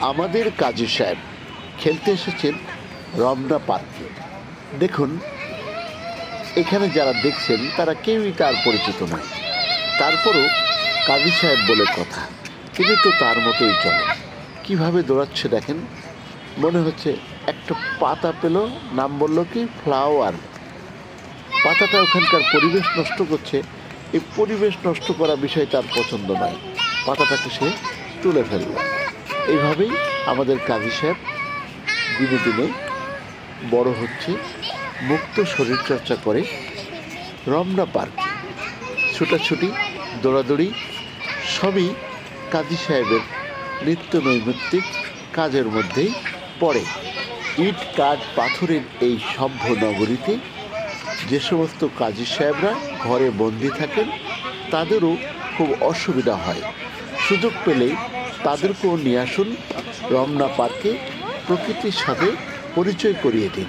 আমাদের কাজী সাহেব খেলতে এসেছেন রমনা পার্কে। দেখুন, এখানে যারা দেখছেন, তারা কেউই তার পরিচিত নয়। তারপরও কাজী সাহেব বলে কথা, তিনি তো তার মতোই চলে। কীভাবে দৌড়াচ্ছে দেখেন? মনে হচ্ছে একটা পাতা পেল, নাম বলল কি, ফ্লাওয়ার। পাতাটা ওখানকার পরিবেশ নষ্ট করছে। এই পরিবেশ নষ্ট করা বিষয় তার পছন্দ নয়। পাতাটাকে সে তুলে ফেলল। এইভাবেই আমাদের কাজী সাহেব দিনে দিনে বড় হচ্ছে, মুক্ত শরীরচর্চা করে, রমনা পার্কে, ছুটাছুটি, দৌড়াদৌড়ি, সবই কাজী সাহেবের নিত্য নৈমিত্তিক কাজের মধ্যেই পড়ে। ইট, কাঠ, পাথরের এই সভ্য নগরীতে যে সমস্ত কাজী সাহেবরা ঘরে বন্দি থাকেন, তাদেরও খুব অসুবিধা হয়। সুযোগ পেলেই তাদেরকেও নিয়ে আসুন। রমনা পার্কে প্রকৃতির সাথে পরিচয় করিয়ে দিন।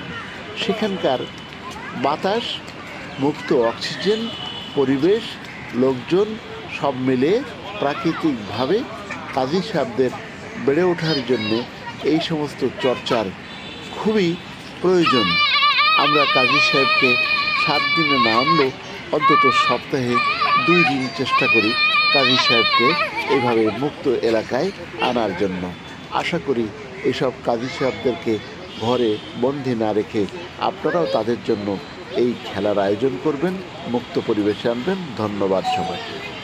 সেখানকার বাতাস, মুক্ত অক্সিজেন, পরিবেশ, লোকজন সব মিলে প্রাকৃতিকভাবে কাজী সাহেবদের বেড়ে ওঠার জন্য এই সমস্ত চর্চার খুবই প্রয়োজন। আমরা কাজী সাহেবকে সাত দিনে না আনলেও অন্তত সপ্তাহে দুই দিন চেষ্টা করি। কাজী সাহেবকে এভাবে মুক্ত এলাকায় আনার জন্য। আশা করি এসব কাজী সাহেবদেরকে ঘরে বন্ধে না রেখে আপনারাও তাদের জন্য এই খেলার আয়োজন করবেন, মুক্ত পরিবেশে আনবেন। ধন্যবাদ সবাইকে।